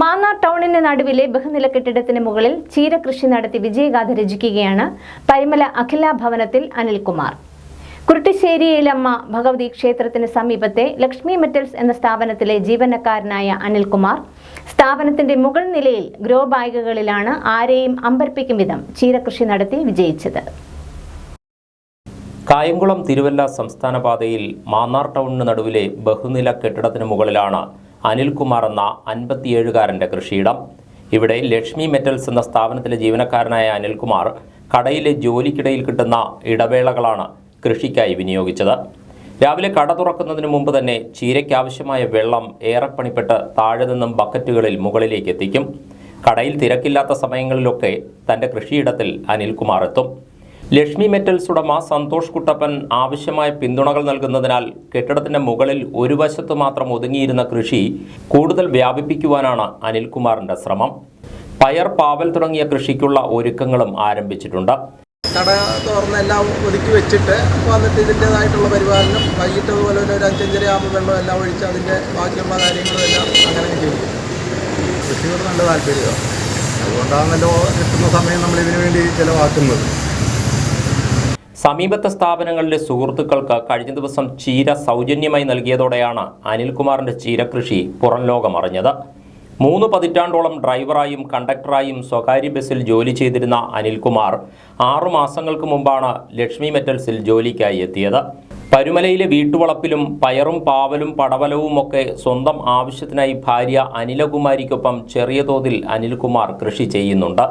മാന്നാർ ടൗണിന് നടുവിലെ ബഹുനില കെട്ടിടത്തിന് മുകളിൽ ചീര കൃഷി നടത്തി വിജയഗാഥ രചിക്കുകയാണ് പരിമല അഖില ഭവനത്തിൽ അനിൽകുമാർ. കുരുട്ടിശ്ശേരിയിലമ്മ ഭഗവതി ക്ഷേത്രത്തിന് സമീപത്തെ ലക്ഷ്മി മെറ്റൽസ് എന്ന സ്ഥാപനത്തിലെ ജീവനക്കാരനായ അനിൽകുമാർ. സ്ഥാപനത്തിന്റെ മുകൾ നിലയിൽ ഗ്രോ ബാഗുകളിലാണ് ആരെയും അമ്പർപ്പിക്കും വിധം ചീരകൃഷി നടത്തി വിജയിച്ചത്. കായംകുളം തിരുവല്ല സംസ്ഥാന പാതയിൽ മാന്നാർ ടൗണിന് നടുവിലെ ബഹുനില കെട്ടിടത്തിന് മുകളിലാണ് അനിൽകുമാർ എന്ന അൻപത്തിയേഴുകാരന്റെ കൃഷിയിടം. ഇവിടെ ലക്ഷ്മി മെറ്റൽസ് എന്ന സ്ഥാപനത്തിലെ ജീവനക്കാരനായ അനിൽകുമാർ കടയിലെ ജോലിക്കിടയിൽ കിട്ടുന്ന ഇടവേളകളാണ് കൃഷിക്കായി വിനിയോഗിച്ചത്. രാവിലെ കട തുറക്കുന്നതിന് മുമ്പ് തന്നെ ചീരയ്ക്കാവശ്യമായ വെള്ളം ഏറെ പണിപ്പെട്ട് താഴെ നിന്നും ബക്കറ്റുകളിൽ മുകളിലേക്ക് എത്തിക്കും. കടയിൽ തിരക്കില്ലാത്ത സമയങ്ങളിലൊക്കെ തന്റെ കൃഷിയിടത്തിൽ അനിൽകുമാർ എത്തും. ലക്ഷ്മി മെറ്റൽസ് ഉടമ സന്തോഷ് കുട്ടപ്പൻ ആവശ്യമായ പിന്തുണകൾ നൽകുന്നതിനാൽ കെട്ടിടത്തിന്റെ മുകളിൽ ഒരു വശത്ത് മാത്രം ഒതുങ്ങിയിരുന്ന കൃഷി കൂടുതൽ വ്യാപിപ്പിക്കുവാനാണ് അനിൽകുമാറിന്റെ ശ്രമം. പയർ പാവൽ തുടങ്ങിയ കൃഷിക്കുള്ള ഒരുക്കങ്ങളും ആരംഭിച്ചിട്ടുണ്ട്. കട തുറന്ന് എല്ലാം ഒതുക്കി വെച്ചിട്ട് വന്നിട്ട് ഇതിന്റെതായിട്ടുള്ള പരിപാലനം വൈകിട്ട് അതുപോലെ തന്നെ ഒരു അഞ്ചഞ്ചര ആകുമ്പോൾ വെള്ളം എല്ലാം ഒഴിച്ച് അതിന്റെ ബാക്കിയുള്ള കാര്യങ്ങളും എല്ലാം അങ്ങനെ ചെയ്യും കൃഷിയോട് നല്ല താല്പര്യമാണ്. അതുകൊണ്ടാണല്ലോ കിട്ടുന്ന സമയം നമ്മൾ ഇതിനു വേണ്ടി ചിലവാക്കുന്നത്. സമീപത്തെ സ്ഥാപനങ്ങളിലെ സുഹൃത്തുക്കൾക്ക് കഴിഞ്ഞ ദിവസം ചീര സൗജന്യമായി നൽകിയതോടെയാണ് അനിൽകുമാറിന്റെ ചീരകൃഷി പുറം ലോകമറിഞ്ഞത് മൂന്ന് പതിറ്റാണ്ടോളം ഡ്രൈവറായും കണ്ടക്ടറായും സ്വകാര്യ ബസ്സിൽ ജോലി ചെയ്തിരുന്ന അനിൽകുമാർ ആറു മാസങ്ങൾക്ക് മുമ്പാണ് ലക്ഷ്മി മെറ്റൽസിൽ ജോലിക്കായി എത്തിയത്. പരുമലയിലെ വീട്ടുവളപ്പിലും പയറും പാവലും പടവലവുമൊക്കെ സ്വന്തം ആവശ്യത്തിനായി ഭാര്യ അനിലകുമാരിക്കൊപ്പം ചെറിയ തോതിൽ അനിൽകുമാർ കൃഷി ചെയ്യുന്നുണ്ട്.